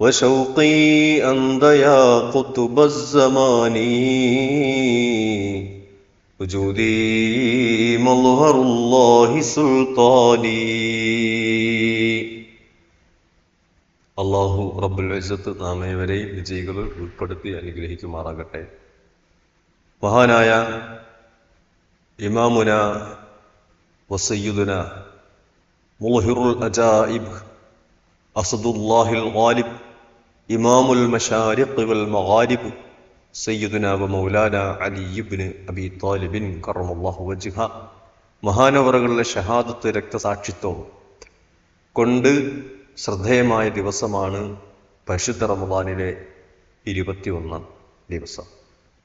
وشوقي أنت يا قطب الزمان وجودي مظهر الله سلطاني അള്ളാഹു റബ്ബുൽ ഇസ്സത്ത് നാം ഏവരെയും വിജയികളിൽ ഉൾപ്പെടുത്തി അനുഗ്രഹിക്കുമാറാകട്ടെ മഹാനായ ഇമാമുന വസയ്യുദുന മുൽഹിറുൽ അജായിബ് അസദുല്ലാഹിൽ ഗാലിബ് ഇമാമുൽ മഷാരിഖ് വൽ മഗാരിബ് സയ്യിദുന വ മൗലാന അലി ഇബ്ന് അബി താലിബിൻ കറമല്ലാഹു വജ്ഹ. മഹാനവറുകളുടെ ഷഹാദത്ത് രക്തസാക്ഷിത്വം കൊണ്ട് ശ്രദ്ധേയമായ ദിവസമാണ് പരിശുദ്ധ റമദാനിലെ ഇരുപത്തിയൊന്നാം ദിവസം.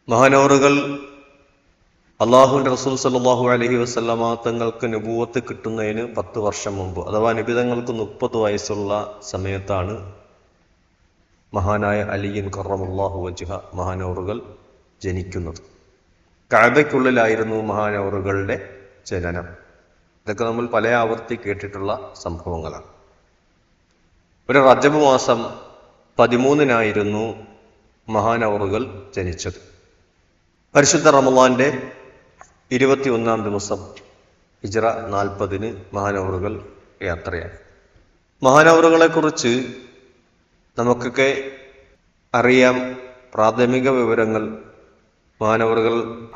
മഹാനവറുകൾ അള്ളാഹുവിന്റെ റസൂൽ സല്ലാഹു അലഹി വസ്ലമ തങ്ങൾക്ക് നുപൂവത്ത് കിട്ടുന്നതിന് പത്ത് വർഷം മുമ്പ് അഥവാ നിബിതങ്ങൾക്ക് മുപ്പത് വയസ്സുള്ള സമയത്താണ് മഹാനായ അലിയൻ കറമുല്ലാഹു വജുഹ മഹാനവറുകൾ ജനിക്കുന്നത്. കഴബയ്ക്കുള്ളിലായിരുന്നു മഹാനവറുകളുടെ ജനനം. ഇതൊക്കെ നമ്മൾ പല ആവർത്തി കേട്ടിട്ടുള്ള സംഭവങ്ങളാണ്. ഒരു റജബ് മാസം പതിമൂന്നിനായിരുന്നു മഹാനവറുകൾ ജനിച്ചത്. പരിശുദ്ധ റമദാന്റെ ഇരുപത്തിയൊന്നാം ദിവസം ഹിജറ നാൽപ്പതിന് മഹാനവറുകൾ യാത്രയായി. മഹാനവറുകളെ കുറിച്ച് നമുക്കൊക്കെ അറിയാം പ്രാഥമിക വിവരങ്ങൾ മാനവറുകൾ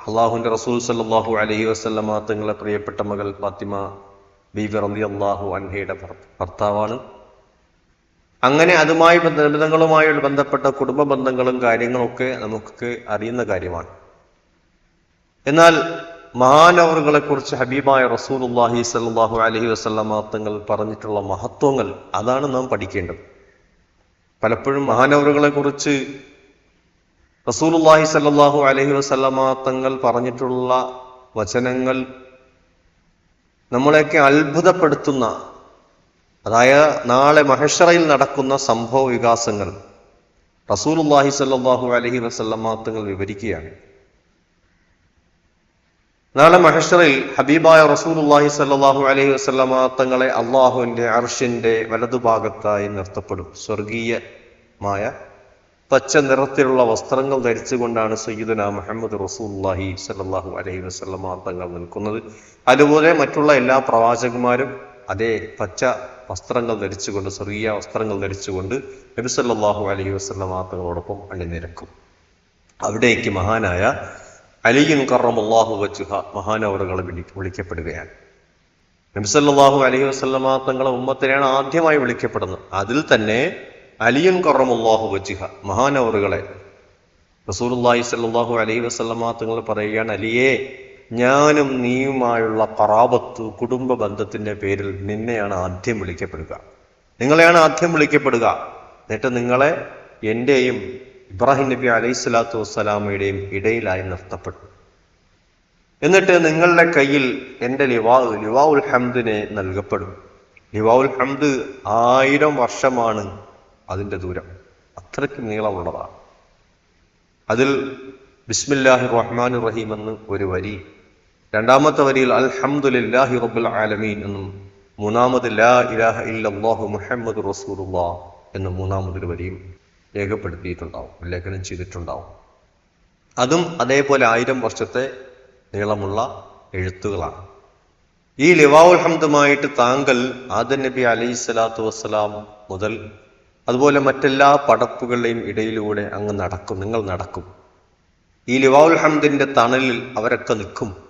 അള്ളാഹുവിന്റെ റസൂൽ സല്ലാഹു അലഹി വസ്ലമ തങ്ങളെ പ്രിയപ്പെട്ട മകൾ ഫാത്തിമ ബി റബി അള്ളാഹു അൻഹയുടെ ഭർത്താവാണ്. അങ്ങനെ അതുമായി ബന്ധങ്ങളുമായി ബന്ധപ്പെട്ട കുടുംബ ബന്ധങ്ങളും കാര്യങ്ങളൊക്കെ നമുക്ക് അറിയുന്ന കാര്യമാണ്. എന്നാൽ മഹാനവറുകളെ കുറിച്ച് ഹബീബായ റസൂൽ അള്ളാഹി സല്ലാഹു അലഹി വസ്ലമ തങ്ങൾ പറഞ്ഞിട്ടുള്ള മഹത്വങ്ങൾ അതാണ് നാം പഠിക്കേണ്ടത്. പലപ്പോഴും മഹാനവറുകളെ കുറിച്ച് റസൂലുല്ലാഹി സല്ലാഹു അലഹി വസ്ലമ തങ്ങൾ പറഞ്ഞിട്ടുള്ള വചനങ്ങൾ നമ്മളെയൊക്കെ അത്ഭുതപ്പെടുത്തുന്ന അതായത് നാളെ മഹഷറയിൽ നടക്കുന്ന സംഭവ വികാസങ്ങൾ റസൂലുല്ലാഹി സല്ലാഹു അലഹി വസല്ലമ തങ്ങൾ വിവരിക്കുകയാണ്. നാളെ മഹഷറിൽ ഹബീബായ റസൂലുല്ലാഹി സല്ലാഹു അലഹി വസല്ലമ തങ്ങളെ അള്ളാഹുവിന്റെ അർഷിന്റെ വലതുഭാഗത്തായി നിർത്തപ്പെടും. സ്വർഗീയമായ പച്ച നിറത്തിലുള്ള വസ്ത്രങ്ങൾ ധരിച്ചുകൊണ്ടാണ് സയ്യിദുന മുഹമ്മദ് റസൂല്ലാഹി സല്ലാഹു അലഹി വസല്ലമ തങ്ങൾ നിൽക്കുന്നത്. അതുപോലെ മറ്റുള്ള എല്ലാ പ്രവാചകന്മാരും അതേ പച്ച വസ്ത്രങ്ങൾ ധരിച്ചുകൊണ്ട് സ്വർഗീയ വസ്ത്രങ്ങൾ ധരിച്ചുകൊണ്ട് നബിസല്ലാഹു അലഹി വസ്ലമ തങ്ങളോടൊപ്പം അണിനിരക്കും. അവിടേക്ക് മഹാനായ അലിയൻ കറമുല്ലാഹു വച്ചുഹ മഹാനവറുകൾ വിളി വിളിക്കപ്പെടുകയാണ്. നബിസല്ലാഹു അലഹി വസ്ലമ തങ്ങളെ ഉമ്മത്തിനെയാണ് ആദ്യമായി വിളിക്കപ്പെടുന്നത്. അതിൽ തന്നെ അലിയൻ കറമുല്ലാഹു വച്ചുഹ മഹാനവറുകളെ റസൂലുല്ലാഹി സല്ലാഹു അലൈഹി വസ്ലമ തങ്ങൾ പറയുകയാണ് അലിയേ ഞാനും നീയുമായുള്ള പറാപത്ത് കുടുംബ ബന്ധത്തിന്റെ പേരിൽ നിന്നെയാണ് ആദ്യം വിളിക്കപ്പെടുക. നിങ്ങളെയാണ് ആദ്യം വിളിക്കപ്പെടുക. എന്നിട്ട് നിങ്ങളെ എന്റെയും ഇബ്രാഹിം നബി അലൈഹി സ്വലാത്തു വസ്സലാമയുടെയും ഇടയിലായി നിർത്തപ്പെട്ടു. എന്നിട്ട് നിങ്ങളുടെ കയ്യിൽ എന്റെ ലിവാ ലിവാ ഉൽ ഹംദിനെ നൽകപ്പെടും. ലിവാ ഉൽ ഹംദ് ആയിരം വർഷമാണ് അതിന്റെ ദൂരം. അത്രയ്ക്ക് നീളമുള്ളതാണ്. അതിൽ ബിസ്മില്ലാഹി റഹ്മാൻ റഹീം എന്ന് ഒരു വരി രണ്ടാമത്തെ വരിയിൽ അൽഹംദുലില്ലാഹി റബുൽ ആലമീൻ എന്നും മൂന്നാമത് ലാ ഇലാഹ ഇല്ലാഹു മുഹമ്മദ് റസൂലുള്ളാ എന്ന മൂന്നാമതൊരു വരിയും രേഖപ്പെടുത്തിയിട്ടുണ്ടാവും ലേഖനം ചെയ്തിട്ടുണ്ടാവും. അതും അതേപോലെ ആയിരം വർഷത്തെ നീളമുള്ള എഴുത്തുകളാണ്. ഈ ലിവാഉൽ ഹംദുമായിട്ട് താങ്കൾ ആദൻ നബി അലൈഹി സ്വലാത്തു വസ്സലാം മുതൽ അതുപോലെ മറ്റെല്ലാ പടപ്പുകളുടെയും ഇടയിലൂടെ അങ്ങ് നടക്കും നിങ്ങൾ നടക്കും. ഈ ലിവാഉൽ ഹംദിന്റെ തണലിൽ അവരൊക്കെ നിൽക്കും.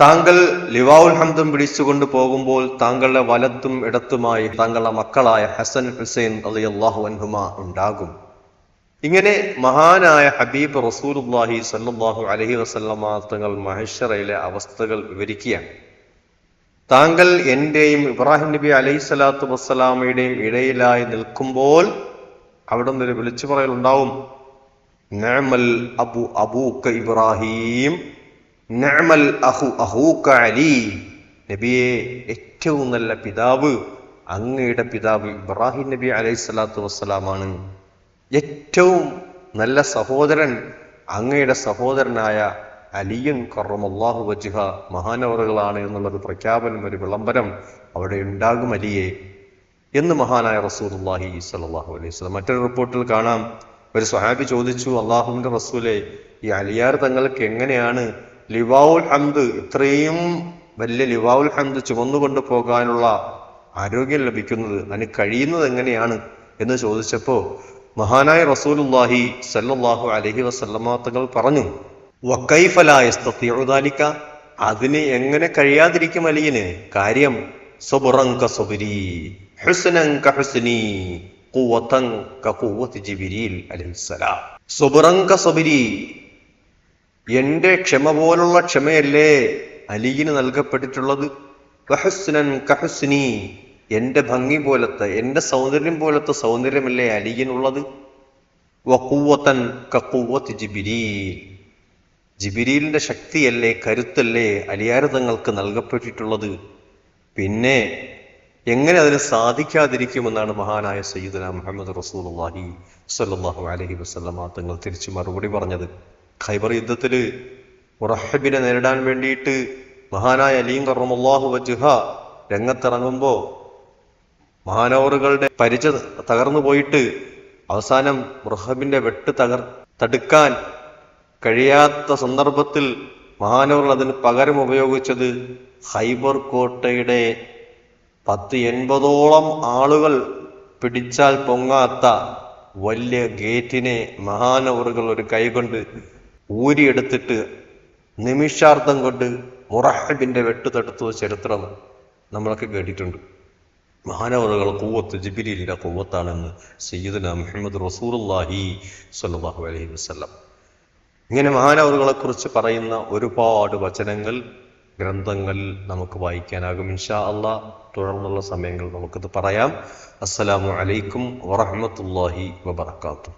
താങ്കൾ ലിവാവുൽ ഹംദും പിടിച്ചുകൊണ്ട് പോകുമ്പോൾ താങ്കളുടെ വലത്തും ഇടത്തുമായി താങ്കളുടെ മക്കളായ ഹസൻ ഹുസൈൻ അലി അള്ളാഹു അൻഹുമ ഉണ്ടാകും. ഇങ്ങനെ മഹാനായ ഹബീബ് റസൂലുല്ലാഹി സല്ലാഹു അലഹി വസല്ലമ തങ്ങൾ മഹേശ്വറയിലെ അവസ്ഥകൾ വിവരിക്കുകയാണ്. താങ്കൾ എന്റെയും ഇബ്രാഹിം നബി അലൈഹി സ്വലാത്തു വസ്സലാമയുടെയും ഇടയിലായി നിൽക്കുമ്പോൾ അവിടെ നിന്നൊരു വിളിച്ചു പറയലുണ്ടാവും നഅമൽ അബു അബൂക്ക ഇബ്രാഹിം നഅമൽ അഹു അഹൂക്ക അലി. നബിയെ ഏറ്റവും നല്ല പിതാവ് അങ്ങയുടെ പിതാവ് ഇബ്രാഹിം നബി അലൈഹി സ്വലാത്തു വസ്സലാമാണ്. ഏറ്റവും നല്ല സഹോദരൻ അങ്ങയുടെ സഹോദരനായ അലിയൻ കറമല്ലാഹു വജ്ഹ മഹാനവറുകളാണ് എന്നുള്ളൊരു പ്രഖ്യാപനം ഒരു വിളംബരം അവിടെ ഉണ്ടാകും അലിയെ. എന്ന് മഹാനായ റസൂലുള്ളാഹി സലാഹു അലൈഹി വസല്ലം. മറ്റൊരു റിപ്പോർട്ടിൽ കാണാം. ഒരു സ്വഹാബി ചോദിച്ചു അള്ളാഹുവിന്റെ റസൂലെ ഈ അലിയാർ തങ്ങൾക്ക് എങ്ങനെയാണ് ലിവാവുൽ ഹന്ത് ഇത്രയും വലിയ ലിവാവുൽ ഹന്ത് ചുമന്നുകൊണ്ട് പോകാനുള്ള ആരോഗ്യം ലഭിക്കുന്നത് അതിന് കഴിയുന്നത് എങ്ങനെയാണ് എന്ന് ചോദിച്ചപ്പോ മഹാനായ റസൂലുള്ളാഹി സല്ലാഹു അലഹി വസല്ലമ തങ്ങൾ പറഞ്ഞു വക്കൈഫലായസ്തീഴുദാലിക്ക അതിന് എങ്ങനെ കഴിയാതിരിക്കും അലിയന്? കാര്യം സബുറങ്ക സബുരി ഹുസ്നങ്ക ഹുസ്നി എന്റെ ക്ഷമ പോലുള്ള ക്ഷമയല്ലേ അലിയിന് നൽകപ്പെട്ടിട്ടുള്ളത്? കഹസ്നൻ കഹസ്നി. എന്റെ ഭംഗി പോലത്തെ എന്റെ സൗന്ദര്യം പോലത്തെ സൗന്ദര്യമല്ലേ അലിയിനുള്ളത് വക്കൂവത്തൻ കക്കൂവത്ത് ജിബിരീൽ. ജിബിരിലിന്റെ ശക്തിയല്ലേ കരുത്തല്ലേ അലിയാരതങ്ങൾക്ക് നൽകപ്പെട്ടിട്ടുള്ളത്? പിന്നെ എങ്ങനെ അതിന് സാധിക്കാതിരിക്കുമെന്നാണ് മഹാനായ സയ്യിദന മുഹമ്മദ് റസൂലുള്ളാഹി സ്വല്ലല്ലാഹു അലൈഹി വസല്ലമ തങ്ങൾ തിരിച്ചു മറുപടി പറഞ്ഞത്. ഖൈബർ യുദ്ധത്തിൽ മുറഹബിനെ നേരിടാൻ വേണ്ടിയിട്ട് മഹാനായ അലീം കറമുല്ലാഹു വജുഹ രംഗത്തിറങ്ങുമ്പോൾ മഹാനവറുകളുടെ പരിച തകർന്നു പോയിട്ട് അവസാനം മുറഹബിന്റെ വെട്ട് തകർ തടുക്കാൻ കഴിയാത്ത സന്ദർഭത്തിൽ മഹാനവർ അതിന് പകരം ഉപയോഗിച്ചത് ഹൈബർ കോട്ടയുടെ പത്ത് എൺപതോളം ആളുകൾ പിടിച്ചാൽ പൊങ്ങാത്ത വലിയ ഗേറ്റിനെ മഹാനവറുകൾ ഒരു കൈകൊണ്ട് ഊരിയെടുത്തിട്ട് നിമിഷാർത്ഥം കൊണ്ട് മുറഹബിന്റെ വെട്ടു തടുത്ത ചരിത്രം നമ്മളൊക്കെ കേട്ടിട്ടുണ്ട്. മഹാനവറുകൾ കൂവത്ത് ജിബിലിന്റെ കൂവത്താണെന്ന് സയ്യിദന മുഹമ്മദ് റസൂറുല്ലാഹി സല്ലാഹു അലൈഹി വസ്ലം ഇങ്ങനെ മഹാനവറുകളെ കുറിച്ച് പറയുന്ന ഒരുപാട് വചനങ്ങൾ ഗ്രന്ഥങ്ങൾ നമുക്ക് വായിക്കാനാകും ഇൻഷാ അള്ളാ തുടർന്നുള്ള സമയങ്ങൾ നമുക്കിത് പറയാം. അസ്സലാമു അലൈക്കും വറഹമത്തല്ലാഹി വബർക്കാത്തു